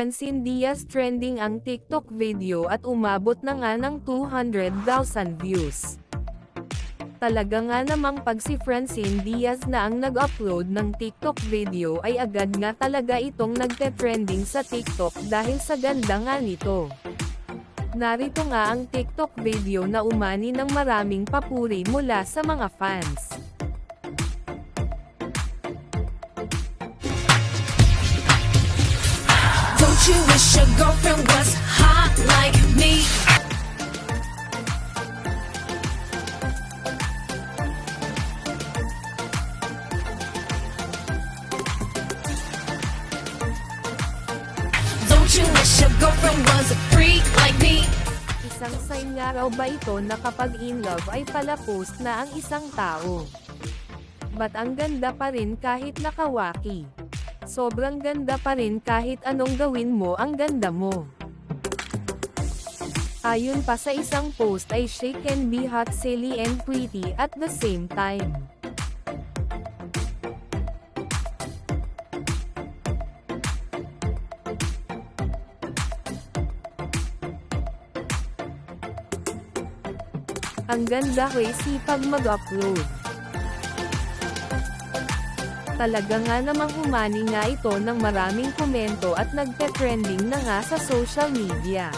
Francine Diaz trending ang TikTok video at umabot na nga ng 200,000 views. Talaga nga namang pag si Francine Diaz na ang nag-upload ng TikTok video ay agad nga talaga itong nagte-trending sa TikTok dahil sa ganda nga nito. Narito nga ang TikTok video na umani ng maraming papuri mula sa mga fans. Don't you wish your girlfriend was hot like me? Don't you wish your girlfriend was a freak like me? Isang sign nga raw ba ito na kapag in love ay pala post na ang isang tao? Ba't ang ganda pa rin kahit nakawaki? Sobrang ganda pa rin kahit anong gawin mo ang ganda mo. Ayon pa sa isang post ay she can be hot, silly and pretty at the same time. Ang ganda kay sipag mag-upload. Talaga nga namang umani nga ito ng maraming komento at nagpe-trending na nga sa social media.